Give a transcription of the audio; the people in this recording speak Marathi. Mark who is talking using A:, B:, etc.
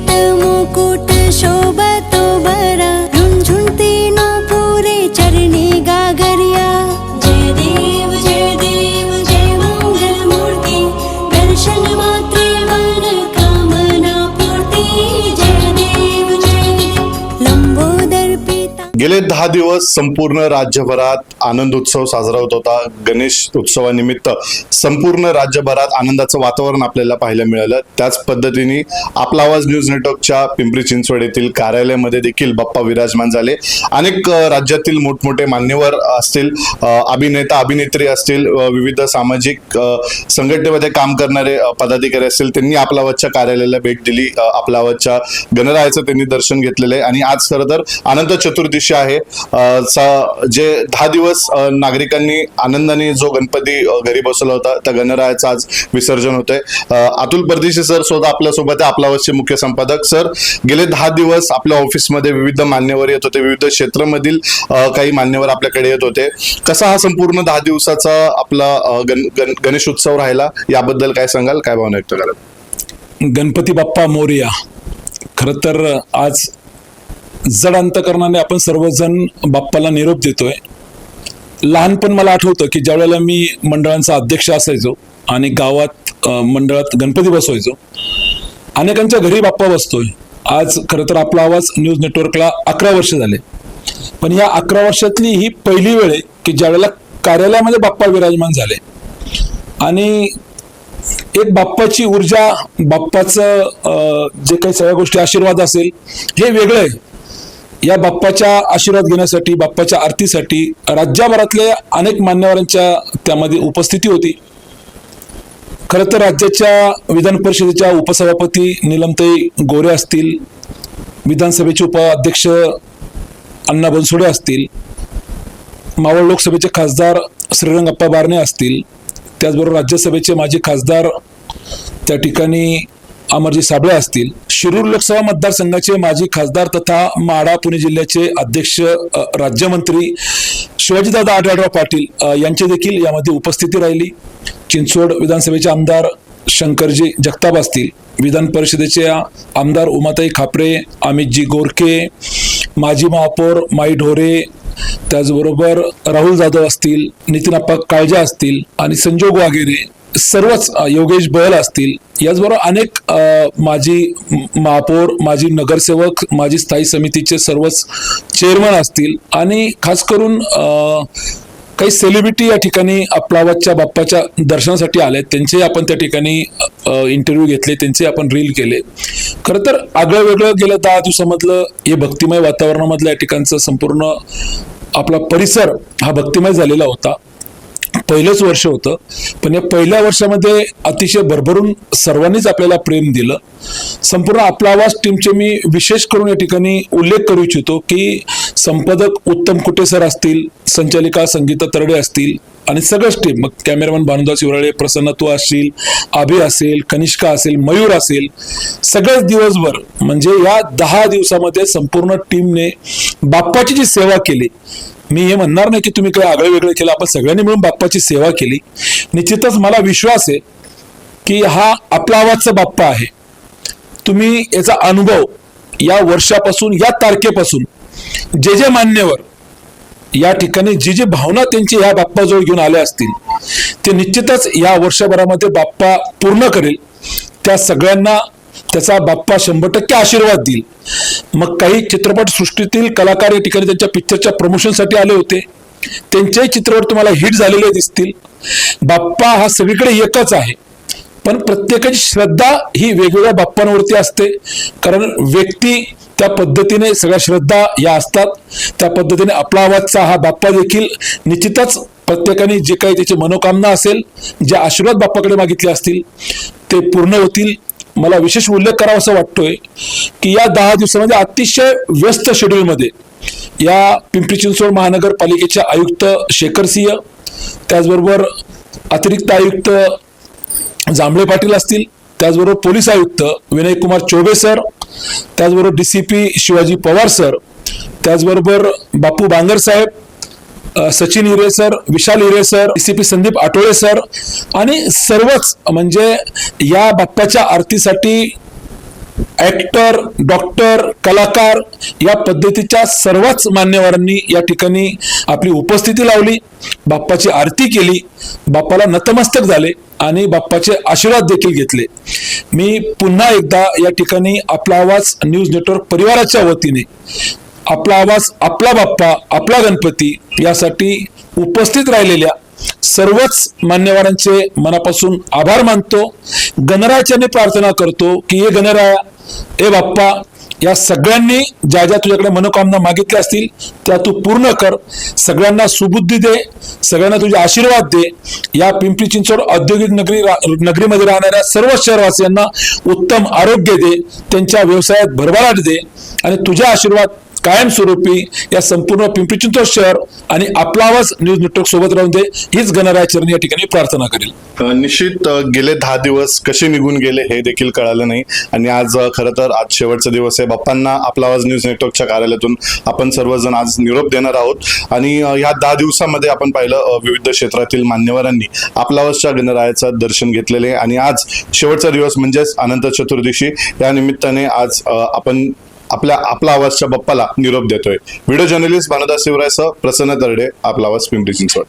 A: मुकुट सोबत्
B: गेले दहा दिवस संपूर्ण राज्यभरात आनंद उत्सव साजरा होत होता. गणेश उत्सवानिमित्त संपूर्ण राज्यभरात आनंदाचं वातावरण आपल्याला पाहायला मिळालं. त्याच पद्धतीने आपला आवाज न्यूज नेटवर्कच्या पिंपरी चिंचवड येथील कार्यालयामध्ये देखील बाप्पा विराजमान झाले. अनेक राज्यातील मोठमोठे मान्यवर असतील अभिनेता अभिनेत्री असतील विविध सामाजिक संघटनेमध्ये काम करणारे पदाधिकारी असतील त्यांनी आपला आवाजच्या कार्यालयाला भेट दिली. आपला आवाजच्या गणरायाचं त्यांनी दर्शन घेतलेलं आहे. आणि आज खरं तर अनंत चतुर्दशी आहे. जे दहा दिवस नागरिकांनी आनंदाने जो गणपती घरी बसवला होता त्या गणरायाचं आज विसर्जन होतंय. अतुल परदेशी सर सुद्धा आपल्यासोबत आहे आपला वर्षी मुख्य संपादक. सर गेले दहा दिवस आपल्या ऑफिसमध्ये विविध मान्यवर येत होते विविध क्षेत्रामधील काही मान्यवर आपल्याकडे येत होते. कसा हा संपूर्ण दहा दिवसाचा आपला गण गण- गणेश उत्सव राहिला? याबद्दल काय सांगाल? काय भावना व्यक्त कराल?
C: गणपती बाप्पा मोर्या. खरं तर आज जड अंतकरणाने आपण सर्वजण बाप्पाला निरोप देतोय. लहानपण मला आठवतं की ज्यावेळेला मी मंडळांचा अध्यक्ष असायचो आणि गावात मंडळात गणपती बसवायचो. अनेकांच्या घरी बाप्पा बसतोय. आज खरं तर आपला आवाज न्यूज नेटवर्कला अकरा वर्ष झाले. पण या अकरा वर्षातली ही पहिली वेळ आहे की ज्यावेळेला कार्यालयामध्ये बाप्पा विराजमान झाले. आणि एक बाप्पाची ऊर्जा बाप्पाचं जे काही सगळ्या गोष्टी आशीर्वाद असेल हे वेगळं आहे. या बाप्पाच्या आशीर्वाद घेण्यासाठी बाप्पाच्या आरतीसाठी राज्यभरातल्या अनेक मान्यवरांच्या त्यामध्ये उपस्थिती होती. खरं तर राज्याच्या विधान परिषदेच्या उपसभापती निलमताई गोरे असतील विधानसभेचे उपाध्यक्ष अण्णा बनसोडे असतील मावळ लोकसभेचे खासदार श्रीरंगप्पा बारणे असतील त्याचबरोबर राज्यसभेचे माजी खासदार त्या ठिकाणी अमरजी साबळे असतील. शिरूर लोकसभा मतदारसंघाचे माजी खासदार तथा माढा पुणे जिल्ह्याचे अध्यक्ष राज्यमंत्री शिवाजीदादा आढळराव पाटील यांचे यांची देखील यामध्ये उपस्थिती राहिली. चिंचवड विधानसभेचे आमदार शंकरजी जगताप असतील. विधान परिषदेचे आमदार उमाताई खापरे अमितजी गोरखे माजी महापौर माई ढोरे त्याचबरोबर राहुल जाधव असतील नितीन अप्पा काळजा असतील आणि संजोग वागेरे सर्वच योगेश बहल असतील याचबरोबर अनेक माजी महापौर माजी नगरसेवक माजी स्थायी समितीचे सर्वच चेअरमन असतील आणि खास करून काही सेलिब्रिटी या ठिकाणी आपलावतच्या बाप्पाच्या दर्शनासाठी आले त्यांचे आपण त्या ठिकाणी इंटरव्ह्यू घेतले त्यांचे आपण रील केले. खरं तर आगळं वेगळं गेलं दहा दिवसामधलं हे भक्तिमय वातावरणामधलं या ठिकाणचं संपूर्ण आपला परिसर हा भक्तिमय झालेला होता. पहिलंच वर्ष होतं. पण या पहिल्या वर्षामध्ये अतिशय भरभरून सर्वांनीच आपल्याला प्रेम दिलं. संपूर्ण आपला आवाज टीमचे मी विशेष करून या ठिकाणी उल्लेख करू इच्छितो की संपादक उत्तम कुटे सर असतील संचालिका संगीता तरडे असतील आणि सगळंच टीम मग कॅमेरामन भानुदास युराळे प्रसन्न तू असशील असेल कनिष्का असेल मयूर असेल सगळेच दिवसभर म्हणजे या दहा दिवसामध्ये संपूर्ण टीमने बाप्पाची जी सेवा केली मी हे म्हणणार नाही की तुम्ही काही आगळे वेगळे केलं आपण सगळ्यांनी मिळून बाप्पाची सेवा केली. निश्चितच मला विश्वास आहे की हा आपला आवाजचा बाप्पा आहे. तुम्ही याचा अनुभव या वर्षापासून या तारखेपासून जे जे मान्यवर या ठिकाणी जी जी भावना त्यांची या बाप्पाजवळ घेऊन आल्या असतील ते निश्चितच या वर्षभरामध्ये बाप्पा पूर्ण करेल. त्या सगळ्यांना त्याचा बाप्पा शंभर टक्के आशीर्वाद देईल. मग काही चित्रपट सृष्टीतील कलाकार या ठिकाणी त्यांच्या पिक्चरच्या प्रमोशनसाठी आले होते. त्यांच्याही चित्रपट तुम्हाला हिट झालेले दिसतील. बाप्पा हा सगळीकडे एकच आहे. पण प्रत्येकाची श्रद्धा ही वेगवेगळ्या बाप्पांवरती असते. कारण व्यक्ती त्या पद्धतीने सगळ्या श्रद्धा या असतात. त्या पद्धतीने आपला आवाजचा हा बाप्पा देखील निश्चितच प्रत्येकाने जे काही त्याची मनोकामना असेल जे आशीर्वाद बाप्पाकडे मागितले असतील ते पूर्ण होतील. मला विशेष उल्लेख करावा असं वाटतोय की या दहा दिवसामध्ये अतिशय व्यस्त शेड्यूलमध्ये या पिंपरी चिंचवड महानगरपालिकेचे आयुक्त शेखर सिंह त्याचबरोबर अतिरिक्त आयुक्त जांभळे पाटील असतील त्याचबरोबर पोलीस आयुक्त विनय कुमार चौबे सर त्याचबरोबर D C P Shivaji Pawar sir त्याचबरोबर Bapu Bangar saheb Sachin Hire sir Vishal Hire sir DCP Sandeep Athawale sir आणि सर्वच म्हणजे या बाप्पाच्या आरतीसाठी ऍक्टर डॉक्टर कलाकार या पद्धतीच्या सर्वच मान्यवरांनी या ठिकाणी आपली उपस्थिती लावली बाप्पाची आरती केली बाप्पाला नतमस्तक झाले आणि बाप्पाचे आशीर्वाद देखील घेतले. मी पुन्हा एकदा या ठिकाणी आपला आवाज न्यूज नेटवर्क परिवाराच्या वतीने आपला आवाज आपला बाप्पा आपला गणपती यासाठी उपस्थित राहिलेल्या सर्वच मान्यवरांचे मनापासून आभार मानतो. गणरायाच्याने प्रार्थना करतो की हे गणराया ए बाप्पा या सगळ्यांनी ज्या ज्या तुझ्याकडे मनोकामना मागितल्या असतील त्या तू पूर्ण कर. सगळ्यांना सुबुद्धी दे सगळ्यांना तुझे आशीर्वाद दे. या पिंपरी चिंचवड औद्योगिक नगरी रा- नगरीमध्ये राहणाऱ्या सर्व शहरवासियांना उत्तम आरोग्य दे त्यांच्या व्यवसायात भरभराट दे आणि तुझे आशीर्वाद कायमस्वरूपी या संपूर्ण पिंपरी चिंचवड शहर आणि आपला आवाज न्यूज नेटवर्क सोबत राहून दे हीच गणरायाचरणी या ठिकाणी प्रार्थना करेल.
B: निश्चित गेले दहा दिवस कसे निघून गेले हे देखील कळालं नाही. आणि आज खरं तर आज शेवटचा दिवस आहे. बाप्पांना आपला आवाज न्यूज नेटवर्कच्या कार्यालयातून आपण सर्वजण आज निरोप देणार आहोत. आणि ह्या दहा दिवसामध्ये आपण पाहिलं विविध क्षेत्रातील मान्यवरांनी आपला आवाजच्या गणरायाचं दर्शन घेतलेले आणि आज शेवटचा दिवस म्हणजेच अनंत चतुर्दशी. या निमित्ताने आज आपण आपल्या आपला आवाजच्या बाप्पाला निरोप देतोय. व्हिडिओ जर्नलिस्ट भानुदास शिवरायसह प्रसन्न तरडे आपला आवाज पिंपरी चिंचवड.